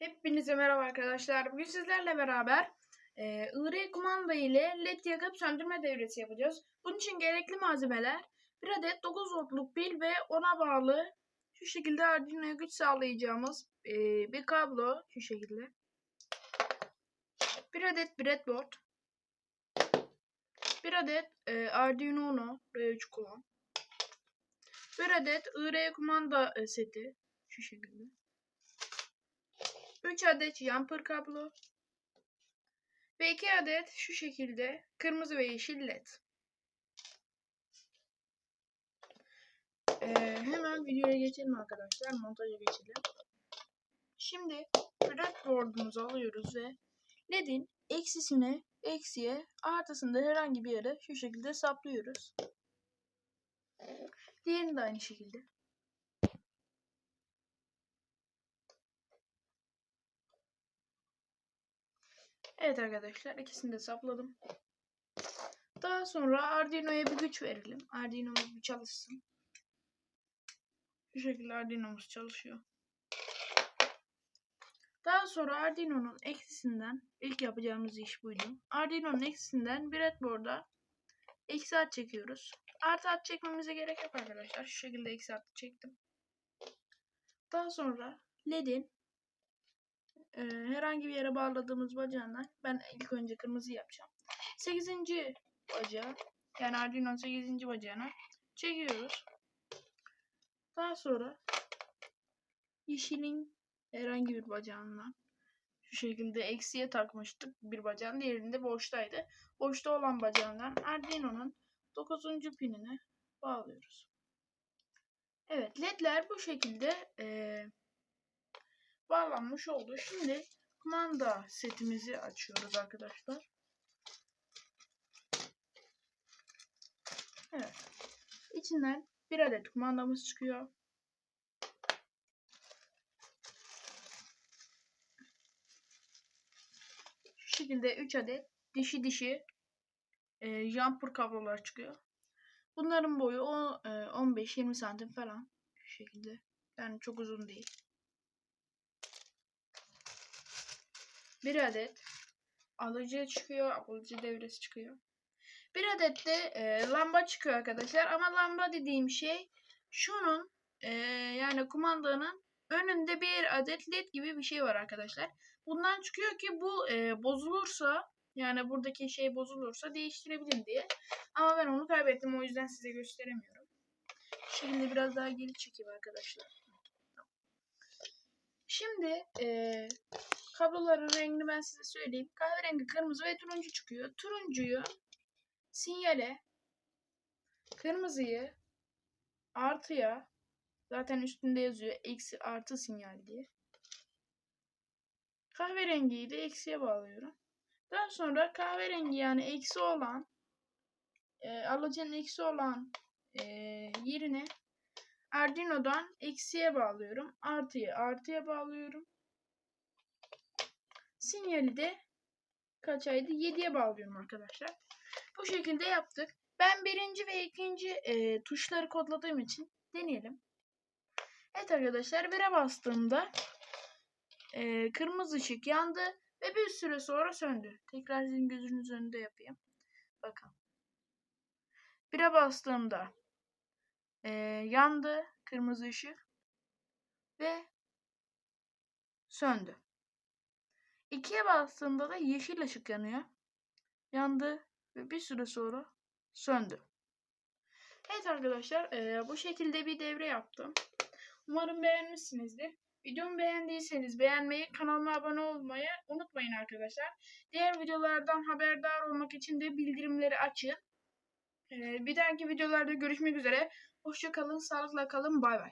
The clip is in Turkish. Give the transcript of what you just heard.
Hepinize merhaba arkadaşlar. Bugün sizlerle beraber e, IR kumanda ile led yakıp söndürme devresi yapacağız. Bunun için gerekli malzemeler bir adet 9 voltluk pil ve ona bağlı şu şekilde Arduino'ya güç sağlayacağımız e, bir kablo şu şekilde. Bir adet breadboard. Bir adet e, Arduino Uno R3 kullan. Bir adet IR kumanda e, seti şu şekilde. 3 adet jumper kablo ve 2 adet şu şekilde kırmızı ve yeşil led. Ee, hemen videoya geçelim arkadaşlar. Montaja geçelim. Şimdi breadboard'umuzu alıyoruz ve ledin eksisine, eksiye, artısında herhangi bir yere şu şekilde saplıyoruz. Diğerini de aynı şekilde. Evet arkadaşlar ikisini de sapladım. Daha sonra Arduino'ya bir güç verelim. Arduino'muz bir çalışsın. Bu şekilde Arduino'muz çalışıyor. Daha sonra Arduino'nun eksisinden ilk yapacağımız iş buydu. Arduino'nun eksisinden breadboard'a eksi at çekiyoruz. Artı at çekmemize gerek yok arkadaşlar. Şu şekilde eksi at çektim. Daha sonra LED'in e, herhangi bir yere bağladığımız bacağından ben ilk önce kırmızı yapacağım. 8. bacağı yani Arduino'nun 8. bacağına çekiyoruz. Daha sonra yeşilin herhangi bir bacağından şu şekilde eksiye takmıştık bir bacağın diğerinde boştaydı. Boşta olan bacağından Arduino'nun 9. pinine bağlıyoruz. Evet ledler bu şekilde eee bağlanmış oldu. Şimdi kumanda setimizi açıyoruz arkadaşlar. Evet. İçinden bir adet kumandamız çıkıyor. Şu şekilde 3 adet dişi dişi e, jumper kablolar çıkıyor. Bunların boyu o, e, 15-20 santim falan. Şu şekilde. Yani çok uzun değil. Bir adet alıcı çıkıyor, alıcı devresi çıkıyor. Bir adet de e, lamba çıkıyor arkadaşlar. Ama lamba dediğim şey şunun e, yani kumandanın önünde bir adet led gibi bir şey var arkadaşlar. Bundan çıkıyor ki bu e, bozulursa yani buradaki şey bozulursa değiştirebilirim diye. Ama ben onu kaybettim o yüzden size gösteremiyorum. Şimdi biraz daha geri çekeyim arkadaşlar. Şimdi e, kabloların rengini ben size söyleyeyim. Kahverengi, kırmızı ve turuncu çıkıyor. Turuncuyu sinyale, kırmızıyı artıya, zaten üstünde yazıyor eksi artı sinyal diye. Kahverengiyi de eksiye bağlıyorum. Daha sonra kahverengi yani eksi olan, e, alıcının eksi olan e, yerine Arduino'dan eksiye bağlıyorum. Artıyı artıya bağlıyorum. Sinyali de kaç aydı? 7'ye bağlıyorum arkadaşlar. Bu şekilde yaptık. Ben birinci ve ikinci e, tuşları kodladığım için deneyelim. Evet arkadaşlar 1'e bastığımda e, kırmızı ışık yandı ve bir süre sonra söndü. Tekrar sizin gözünüz önünde yapayım. Bakın. 1'e bastığımda e, yandı kırmızı ışık ve söndü. 2'ye bastığımda da yeşil ışık yanıyor. Yandı ve bir süre sonra söndü. Evet arkadaşlar e, bu şekilde bir devre yaptım. Umarım beğenmişsinizdir. Videomu beğendiyseniz beğenmeyi, kanalıma abone olmayı unutmayın arkadaşlar. Diğer videolardan haberdar olmak için de bildirimleri açın. E, bir dahaki videolarda görüşmek üzere. Hoşça kalın, sağlıkla kalın. Bay bay.